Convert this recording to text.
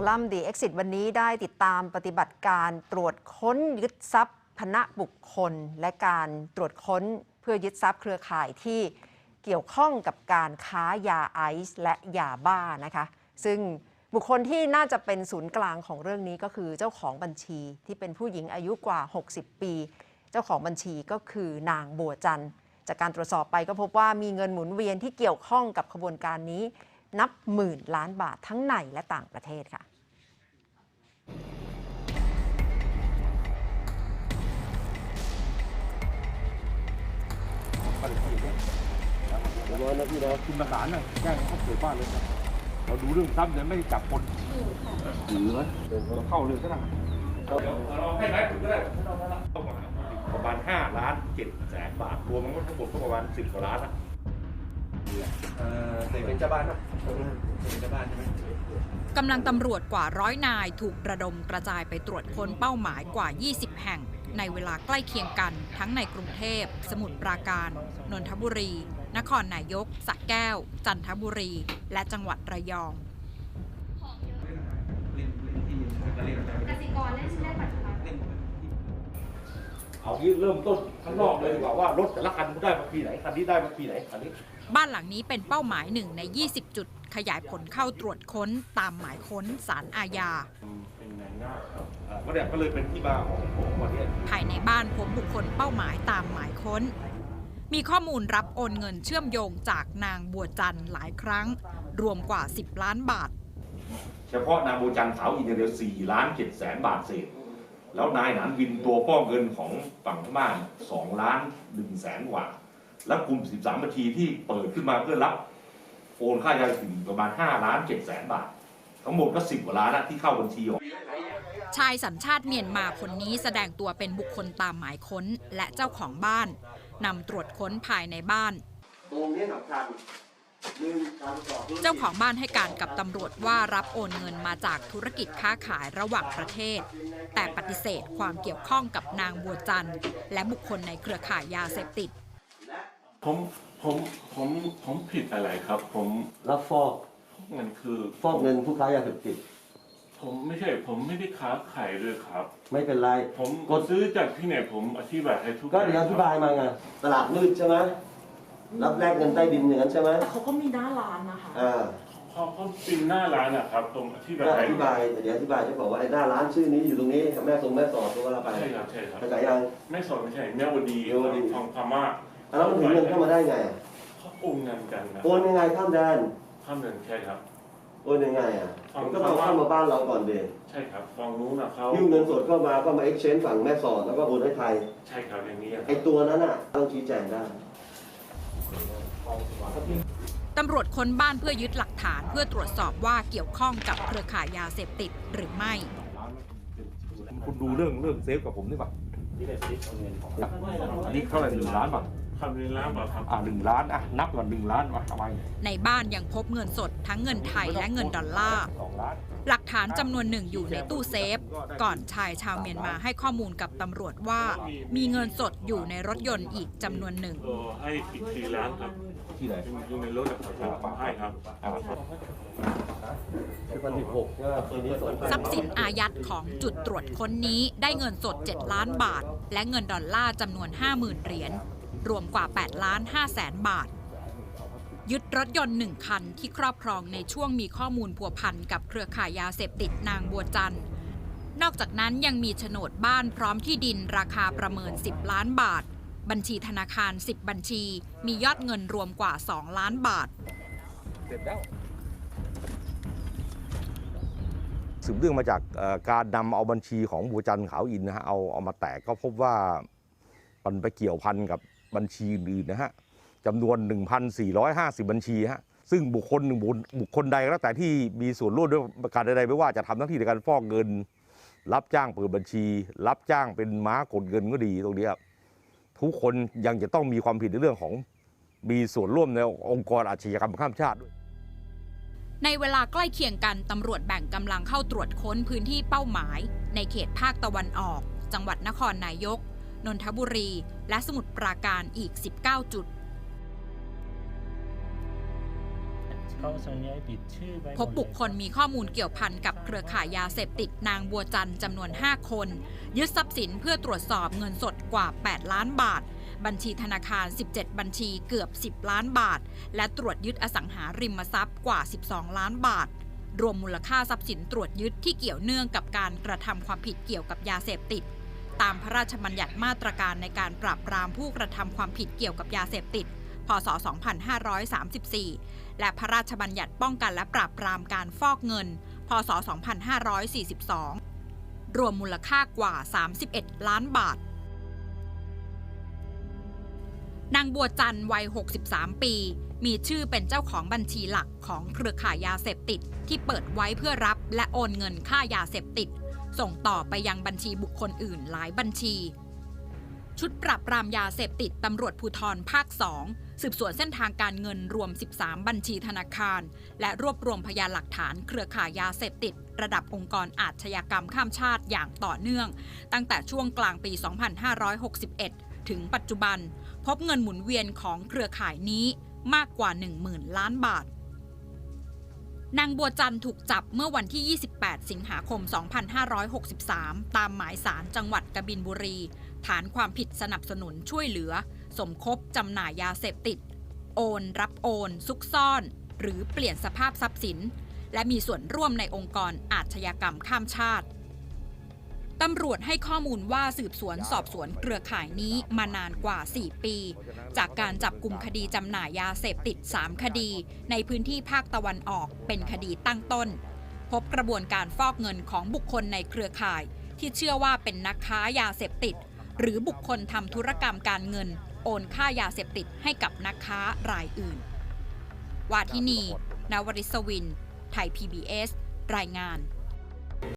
คอลัมน์ The Exit วันนี้ได้ติดตามปฏิบัติการตรวจค้นยึดทรัพย์พนะบุคคล และการตรวจค้นเพื่อยึดทรัพย์เครือข่ายที่เกี่ยวข้องกับการค้ายาไอซ์และยาบ้านะคะ ซึ่งบุคคลที่น่าจะเป็นศูนย์กลางของเรื่องนี้ก็คือเจ้าของบัญชีที่เป็นผู้หญิงอายุกว่า 60 ปี เจ้าของบัญชีก็คือนางบัวจันทร์จากการตรวจสอบไปก็พบว่ามีเงินหมุนเวียนที่เกี่ยวข้องกับขบวนการนี้ นับหมื่นล้านบาททั้งในและต่างประเทศค่ะร้อยนะพี่นะคุณประสานน่ะแจ้งเขาเปิดบ้านเลยครับเราดูเรื่องทรัพย์เนี่ยไม่ได้จับคนหรือเราเข้าเลยก็ได้เราให้ไหนคุณก็ได้ประมาณห้าล้านเจ็ดแสนบาทรวมมันก็ทั้งหมดก็ประมาณสิบกว่าล้านนะ เออเด็กเป็นเจ้าบ้านนะเป็นเจ้าบ้านใช่ไหมกำลังตำรวจกว่าร้อยนายถูกระดมกระจายไปตรวจค้นเป้าหมายกว่า 20 แห่ง ในเวลาใกล้เคียงกัน ทั้งในกรุงเทพ สมุทรปราการ นนทบุรี นครนายกสระแก้ว จันทบุรี และจังหวัดระยองกสิกรเล่นชื่อเล่นปัจจุบัน เอางี้เริ่มต้นข้างนอกเลยดีกว่าว่ารถแต่ละคันได้มาปีไหนคันนี้ได้มาปีไหนคันนี้ บ้านหลังนี้เป็นเป้าหมายหนึ่งใน 20 จุด ขยายผลเข้าตรวจค้นตามหมายค้นสารอาญา เป็นไงง่ายครับอ่าก็เนี่ยก็เลยเป็นที่มาของของวันเนี้ยภายในบ้านพบบุคคลเป้าหมายตามหมายค้น มีข้อมูลรับโอนเงินเชื่อมโยงจากนางบัวจันทร์หลายครั้ง รวมกว่า 10 ล้านบาท เฉพาะนางโบจันทร์ขาวอินเดียสี่ล้านเจ็ดแสนบาทเศษ แล้วนายหนานวินตัวป้อเงินของฝั่งพม่าสองล้านหนึ่งแสนกว่า และกลุ่ม 13 บัญชีที่เปิดขึ้นมาเพื่อรับโอนค่ายาถึงประมาณ 5 ล้าน7แสนบาท ทั้งหมดก็ 10กว่าล้านนะที่เข้าบัญชีออกชายสัญชาติเมียนมาคนนี้แสดงตัวเป็นบุคคลตามหมายค้นและเจ้าของบ้านนำตรวจค้นภายในบ้านตรงนี้สำคัญ หนึ่งการสอบเจ้าของบ้านให้การกับตำรวจว่ารับโอนเงินมาจากธุรกิจค้าขายระหว่างประเทศ แต่ปฏิเสธความเกี่ยวข้องกับนางบัวจันทร์และบุคคลในเครือข่ายยาเสพติด ผมผมผมผมผิดอะไรครับ ผมรับฟอกเงินคือฟอกเงินผู้ค้ายาเสพติด ผมไม่ใช่ ผมไม่ได้ค้าขายเลยครับ ไม่เป็นไรผมกดซื้อจากที่ไหนผมอธิบายให้ทุกก็เดี๋ยวอธิบายมาไงตลาดมืดใช่ไหม รับแลกเงินใต้ดินอย่างนั้นใช่ไหมแต่เขาก็มีหน้าร้านนะคะ อ่าเขาเขาปินหน้าร้านนะครับผมอธิบาก็ยอธิบายเดี๋ยวอธิบายจะบอกว่าไอ้หน้าร้านชื่อนี้อยู่ตรงนี้แม่ทรงแม่สอดตัวละไปใช่ครับใช่ครับเข้าใจยังไม่สอนไม่ใช่แม่วดีแม่วดี ของพม่าแล้วมันถึงเงินเข้ามาได้ไงเขาโอนเงินกันนะโอนยังไงข้ามแดนข้ามเงินใช่ครับ โอนยังไงอะฟังมันก็ต้องเข้ามาบ้านเราก่อนเดใช่ครับฟังนู้นนะเขายื่นเงินสดเข้ามาก็มา exchange ฝั่งแม่สอดแล้วก็โอนให้ไทยใช่ครับอย่างนี้อะคไอ้รับตัวนั้นอะต้องชี้แจงได้ ตำรวจค้นบ้านเพื่อยึดหลักฐานเพื่อตรวจสอบว่าเกี่ยวข้องกับเครือข่ายยาเสพติดหรือไม่ คุณดูเรื่องเรื่องเซฟกับผมนี่ป่ะอันนี้เท่าไหร่หนึ่งล้านป่ะคำนี้ล้านบาทครับอ่าหนึ่งล้านอะนับก่อนหนึ่งล้านว่ะทำไมในบ้านยังพบเงินสดทั้งเงินไทยและเงินดอลลาร์สองล้าน หลักฐานจำนวนหนึ่งอยู่ในตู้เซฟ ก่อนชายชาวเมียนมาให้ข้อมูลกับตำรวจว่า มีเงินสดอยู่ในรถยนต์อีกจำนวนหนึ่งเออให้อีกสี่ล้านครับที่ไหนอยู่ในรถนะครับให้ครับอ่าคือวันที่หกก็ปีนี้สนทรัพย์สินอายัดของจุดตรวจค้นนี้ได้เงินสด 7 ล้านบาท และเงินดอลลาร์จำนวน 50,000 เหรียญรวมกว่า 8 ล้าน5แสนบาท ยึดรถยนต์หนึ่งคันที่ครอบครองในช่วงมีข้อมูลพัวพันกับเครือข่ายยาเสพติดนางบัวจันทร์นอกจากนั้นยังมีโฉนดบ้านพร้อมที่ดินราคาประเมิน 10 ล้านบาท บัญชีธนาคาร 10 บัญชี มียอดเงินรวมกว่า 2 ล้านบาทเสร็จแล้วสืบเรื่องมาจากการนำเอาบัญชีของบัวจันทร์ขาวอินนะฮะเอาเอามาแตกก็พบว่ามันไปเกี่ยวพันกับบัญชีอื่นๆนะฮะ จำนวน 1,450 บัญชีฮะซึ่งบุคคลหนึ่งบุคคลใดก็แล้วแต่ที่มีส่วนร่วมด้วยประการใดๆไม่ว่าจะทำหน้าที่ในการฟอกเงิน รับจ้างเปิดบัญชี รับจ้างเป็นม้ากดเงินก็ดีตรงนี้ยทุกคนยังจะต้องมีความผิดในเรื่องของมีส่วนร่วมในองค์กรอาชญากรรมข้ามชาติด้วย ในเวลาใกล้เคียงกันตำรวจแบ่งกำลังเข้าตรวจค้นพื้นที่เป้าหมาย ในเขตภาคตะวันออก จังหวัดนครนายก นนทบุรี และสมุทรปราการอีก 19 จุด พบบุคคลมีข้อมูลเกี่ยวพันกับเครือข่ายยาเสพติดนางบัวจันทร์จำนวน 5 คน ยึดทรัพย์สินเพื่อตรวจสอบเงินสดกว่า 8 ล้านบาท บัญชีธนาคาร 17 บัญชีเกือบ 10 ล้านบาท และตรวจยึดอสังหาริมทรัพย์กว่า 12 ล้านบาท รวมมูลค่าทรัพย์สินตรวจยึดที่เกี่ยวเนื่องกับการกระทำความผิดเกี่ยวกับยาเสพติด ตามพระราชบัญญัติมาตรการในการปราบปรามผู้กระทำความผิดเกี่ยวกับยาเสพติด พศ 2534 และพระราชบัญญัติป้องกันและปราบปรามการฟอกเงิน พศ 2542 รวมมูลค่ากว่า 31 ล้านบาท นางบัวจันทร์วัย 63 ปี มีชื่อเป็นเจ้าของบัญชีหลักของเครือข่ายยาเสพติด ที่เปิดไว้เพื่อรับและโอนเงินค่ายาเสพติด ส่งต่อไปยังบัญชีบุคคลอื่นหลายบัญชีชุดปราบปรามยาเสพติดตำรวจภูธรภาค2 สืบสวนเส้นทางการเงินรวม 13 บัญชีธนาคาร และรวบรวมพยานหลักฐานเครือข่ายยาเสพติด ระดับองค์กรอาชญากรรมข้ามชาติอย่างต่อเนื่อง ตั้งแต่ช่วงกลางปี 2561 ถึงปัจจุบัน พบเงินหมุนเวียนของเครือข่ายนี้มากกว่า 10,000 ล้านบาทนางบัวจันทร์ถูกจับเมื่อวันที่ 28 สิงหาคม 2563 ตามหมายสารจังหวัดกบินบุรี ฐานความผิดสนับสนุนช่วยเหลือ สมคบจำหน่ายยาเสพติด โอน รับโอน ซุกซ่อน หรือเปลี่ยนสภาพทรัพย์สิน และมีส่วนร่วมในองค์กรอาชญากรรมข้ามชาติตำรวจให้ข้อมูลว่าสืบสวนสอบสวนเครือข่ายนี้มานานกว่า 4 ปี จากการจับกลุ่มคดีจำหน่ายยาเสพติด 3 คดี ในพื้นที่ภาคตะวันออกเป็นคดีตั้งต้น พบกระบวนการฟอกเงินของบุคคลในเครือข่าย ที่เชื่อว่าเป็นนักค้ายาเสพติด หรือบุคคลทำธุรกรรมการเงิน โอนค่ายาเสพติดให้กับนักค้ารายอื่น วาทินี นวริศวิน ไทย PBS รายงาน